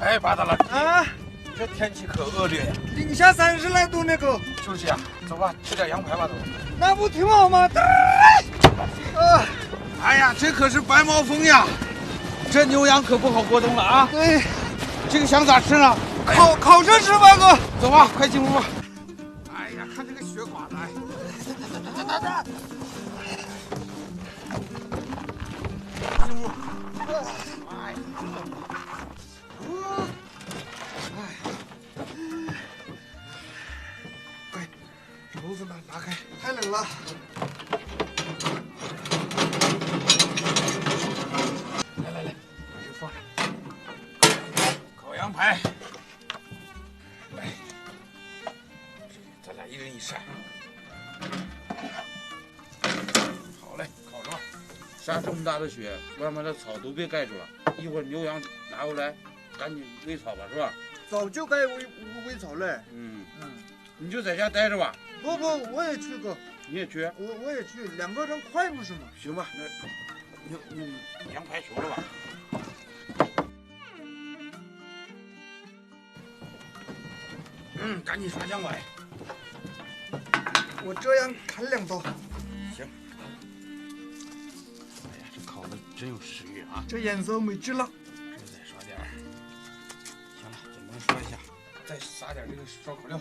哎，八大了，啊，这天气可恶劣呀。零下三十来度那个，就是呀，走吧，吃点羊排吧，走。那不挺好吗？啊，哎呀，这可是白毛风呀，这牛羊可不好过冬了啊。对，这个想咋吃呢？烤烤着吃吧，哥。走吧，快进屋吧。哎呀，看这个雪刮的，哎。进屋。炉子拿拿开。太冷了。来来来，把这放上。烤羊排。来，这咱俩一人一扇。好嘞，烤着吧。下这么大的雪，外面的草都被盖住了。一会儿牛羊拿过来，赶紧喂草吧，是吧？早就该喂喂草了。嗯，嗯，你就在家待着吧。不不，我也去哥，你也去？我我也去，两个人快不是吗？行吧，那你你羊排熟了吧？嗯，赶紧刷香吧。我这样砍两刀，行哎呀，这烤的真有食欲啊！这颜色美极了。这再刷点儿。行了，简单刷一下，再撒点这个烧烤料。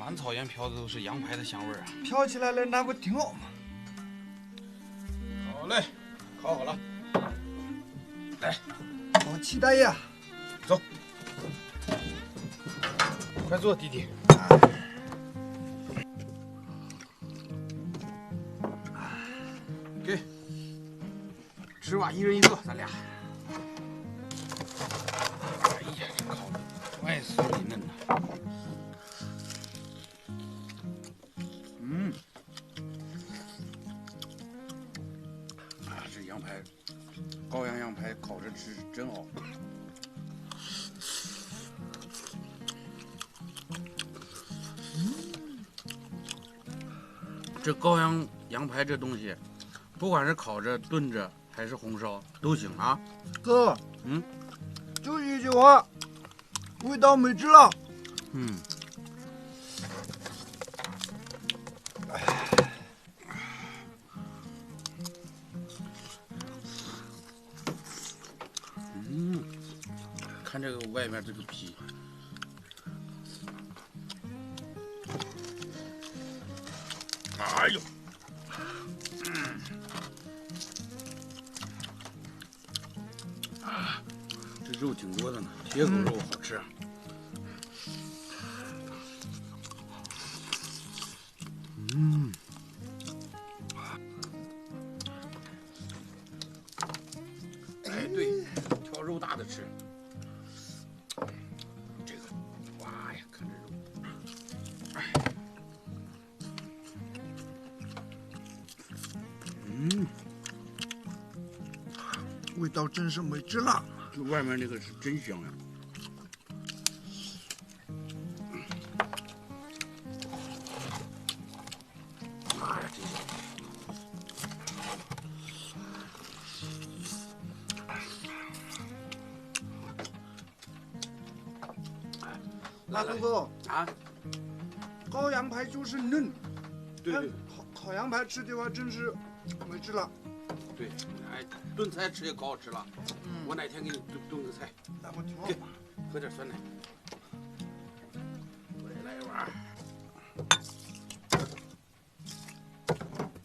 满草原飘的都是羊排的香味儿啊！飘起来了，那不挺好吗？好嘞，烤好了。来，好期待呀！走快坐，弟弟。给，吃吧，一人一个，咱俩。羊排，羔羊羊排烤着吃真好。这羔羊羊排这东西，不管是烤着、炖着还是红烧都行啊。哥，嗯，就一句话，味道没治了。嗯，嗯，看这个外面这个皮，哎呦，这肉挺多的呢，铁骨肉好吃。嗯，味道真是没治了。这外面那个是真香呀。妈呀，真香！那哥哥，啊，羔羊排就是嫩，对对烤烤羊排吃的话真是没吃了。对，哎，炖菜吃也可好吃了。嗯我哪天给你炖炖个菜，那我挺好给吗？喝点酸奶。我也来一碗。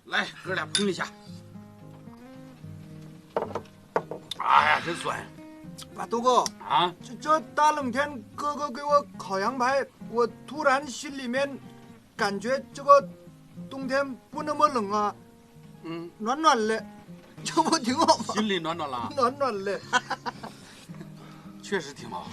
来，哥俩碰一下。哎呀，真酸啊豆哥，啊！这这大冷天，哥哥给我烤羊排，我突然心里面感觉这个冬天不那么冷啊，嗯，暖暖的，这不挺好吗？心里暖暖了，暖暖的。确实挺好。